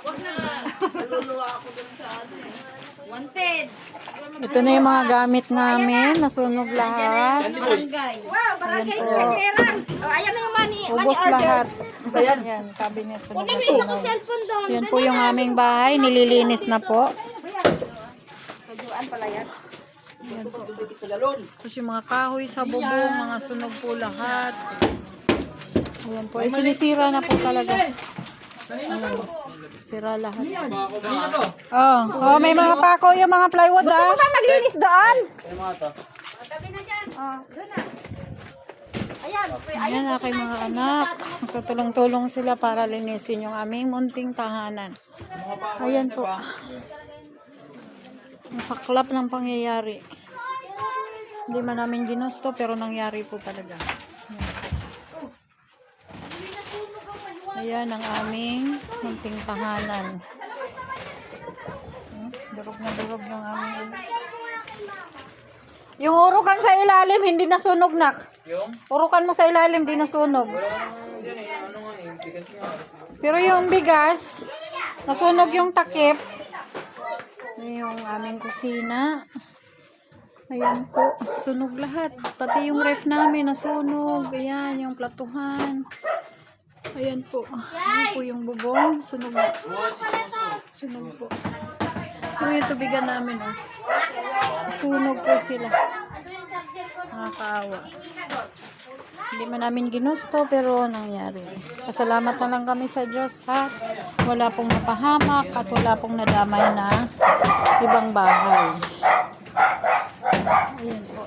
Wag na. Naluluwa ako dun sa ano eh. Wanted. Ito na yung mga gamit namin. Nasunog lahat. Barangay. Wow, barangay clearance. Oh, ayan na yung money. Ubos lahat. Ayan, cabinet. Sunog na Isa cellphone doon. Yan po yung aming bahay. Nililinis na po. Kajuan pala yan. Tapos yung mga kahoy sa bubong, mga sunog po lahat. Ayan po. Ay, sinisira na po talaga. Ayan. Sira lahat. Oh, oh, may mga pako yung mga plywood ah. Ba maglinis doon? Ayan aking mga anak. Tutulong-tulong sila para linisin yung aming munting tahanan. Ayan po. Masaklap ng pangyayari. Hindi man namin ginusto pero nangyari po talaga. Ayan ang aming munting tahanan. Hmm, Durog na durog yung aming Yung urukan sa ilalim, hindi nasunog nak. Yung? Urukan mo sa ilalim, di nasunog. Eh, ano eh. Pero yung bigas, nasunog yung takip. Yung aming kusina. Ayan po, sunog lahat. Pati yung ref namin nasunog. Ayan, yung platuhan. Ayan po. Ayan po yung bubong. Sunog. Sunog po. Ano yung tubigan namin, oh. Sunog po sila. Nakakaawa. Hindi man namin ginusto pero nangyari. Pasalamat na lang kami sa Diyos at wala pong napahamak at wala pong nadamay na ibang bahay. Ayan po.